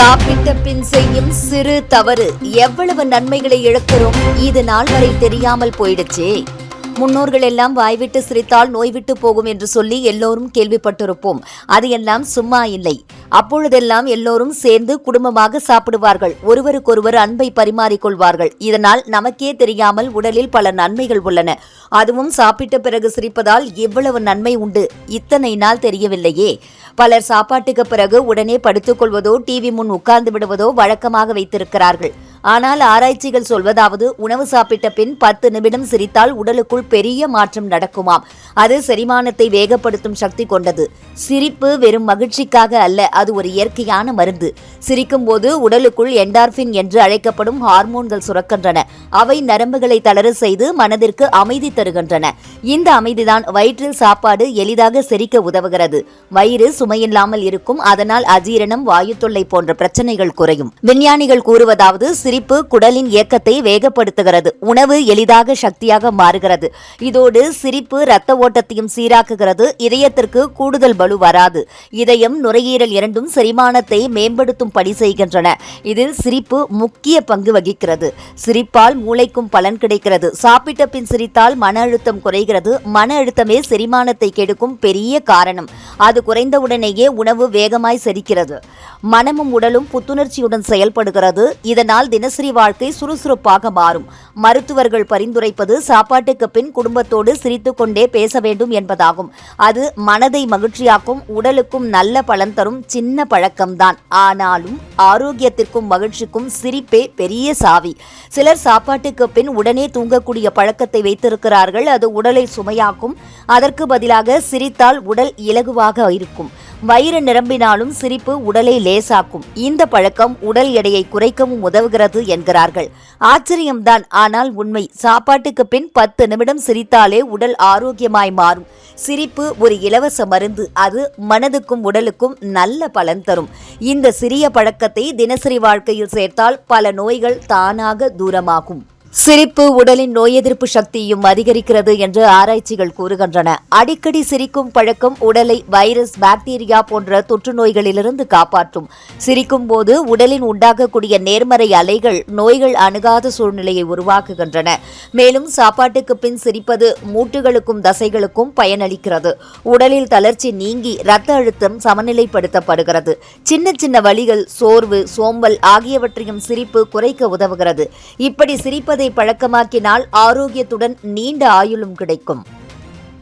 சாப்பிட்ட பின் செய்யும் சிறு தவறு. எவ்வளவு நன்மைகளை இழக்கிறோம். இது நாள் வரை தெரியாமல் போயிடுச்சே. முன்னோர்கள் எல்லாம் வாய்விட்டு சிரித்தால் நோய்விட்டு போகும் என்று சொல்லி எல்லோரும் கேள்விப்பட்டிருப்போம். அது எல்லாம் சும்மா இல்லை. அப்பொழுதெல்லாம் எல்லோரும் சேர்ந்து குடும்பமாக சாப்பிடுவார்கள். ஒருவருக்கொருவர் அன்பை பரிமாறிக்கொள்வார்கள் இதனால் நமக்கே தெரியாமல் உடலில் பல நன்மைகள் உள்ளன. அதுவும் சாப்பிட்ட பிறகு சிரிப்பதால் எவ்வளவு நன்மை உண்டு? இத்தனை நாள் தெரியவில்லையே. பலர் சாப்பாட்டுக்கு பிறகு உடனே படுத்துக்கொள்வதோ டிவி முன் உட்கார்ந்து விடுவதோ வழக்கமாக வைத்திருக்கிறார்கள். ஆனால் ஆராய்ச்சிகள் சொல்வதாவது உணவு சாப்பிட்ட பின் பத்து நிமிடம் சிரித்தால் உடலுக்குள் பெரிய மாற்றம் நடக்குமாம். அது செரிமானத்தை வேகப்படுத்தும் சக்தி கொண்டது. சிரிப்பு வெறும் மகிழ்ச்சிக்காக அல்ல அது ஒரு இயற்கையான மருந்து. சிரிக்கும் போது உடலுக்குள் என்டார்பின் என்று அழைக்கப்படும் ஹார்மோன்கள் சுரக்கின்றன. அவை நரம்புகளை தளர செய்து மனதிற்கு அமைதி தருகின்றன. இந்த அமைதிதான் வயிற்றில் சாப்பாடு எளிதாக செரிக்க உதவுகிறது. வயிறு சுமையில்லாமல் இருக்கும் அதனால் அஜீரணம் வாயு தொல்லை போன்ற பிரச்சனைகள் குறையும். விஞ்ஞானிகள் கூறுவதாவது சிரிப்பு குடலின் இயக்கத்தை வேகப்படுத்துகிறது. உணவு எளிதாக சக்தியாக மாறுகிறது. இதோடு சிரிப்பு இரத்த ஓட்டத்தையும் சீராக்குகிறது. இதயத்திற்கு கூடுதல் பலு வராது. இதயம் நுரையீரல் இரண்டும் செரிமானத்தை மேம்படுத்தும் பணி செய்கின்றன. இதில் சிரிப்பு முக்கிய பங்கு வகிக்கிறது. சிரிப்பால் மூளைக்கும் பலன் கிடைக்கிறது. சாப்பிட்ட பின் சிரித்தால் மன அழுத்தம் குறைகிறது. மன அழுத்தமே செரிமானத்தை கெடுக்கும் பெரிய காரணம். அது குறைந்தவுடனேயே உணவு வேகமாய் செரிக்கிறது. மனமும் உடலும் புத்துணர்ச்சியுடன் செயல்படுகிறது. இதனால் தினசரி வாழ்க்கை சுறுசுறுப்பாக மாறும். மருத்துவர்கள் பரிந்துரைப்பது சாப்பாட்டுக்கு பின் குடும்பத்தோடு சிரித்துக்கொண்டே பேச வேண்டும் என்பதாகும். அது மனதை மகிழ்ச்சியாக்கும் உடலுக்கும் நல்ல பலன் தரும் சின்ன பழக்கம்தான். ஆனாலும் ஆரோக்கியத்திற்கும் மகிழ்ச்சிக்கும் சிரிப்பே பெரிய சாவி. சிலர் சாப்பாட்டுக்கு பின் உடனே தூங்கக்கூடிய பழக்கத்தை வைத்திருக்கிறார்கள். அது உடலை சுமையாக்கும். அதற்கு பதிலாக சிரித்தால் உடல் இலகுவாக இருக்கும். வயிறு நிரம்பினாலும் சிரிப்பு உடலை லேசாக்கும். இந்த பழக்கம் உடல் எடையை குறைக்கவும் உதவுகிறது என்கிறார்கள். ஆச்சரியம்தான் ஆனால் உண்மை. சாப்பாட்டுக்கு பின் பத்து நிமிடம் சிரித்தாலே உடல் ஆரோக்கியமாய் மாறும். சிரிப்பு ஒரு இலவச மருந்து. அது மனதுக்கும் உடலுக்கும் நல்ல பலன் தரும். இந்த சிறிய பழக்கத்தை தினசரி வாழ்க்கையில் சேர்த்தால் பல நோய்கள் தானாக தூரமாகும். சிரிப்பு உடலின் நோய் எதிர்ப்பு சக்தியும் அதிகரிக்கிறது என்று ஆராய்ச்சிகள் கூறுகின்றன. அடிக்கடி சிரிக்கும் பழக்கம் உடலை வைரஸ் பாக்டீரியா போன்ற தொற்று நோய்களிலிருந்து காப்பாற்றும். சிரிக்கும் போது உடலின் உண்டாகக்கூடிய நேர்மறை அலைகள் நோய்கள் அணுகாத சூழ்நிலையை உருவாக்குகின்றன. மேலும் சாப்பாட்டுக்கு பின் சிரிப்பது மூட்டுகளுக்கும் தசைகளுக்கும் பயனளிக்கிறது. உடலில் தளர்ச்சி நீங்கி இரத்த அழுத்தம் சமநிலைப்படுத்தப்படுகிறது. சின்ன சின்ன வழிகள் சோர்வு சோம்பல் ஆகியவற்றையும் சிரிப்பு குறைக்க உதவுகிறது. இப்படி சிரிப்பது பழக்கமாக்கினால் ஆரோக்கியத்துடன் நீண்ட ஆயுளும் கிடைக்கும்.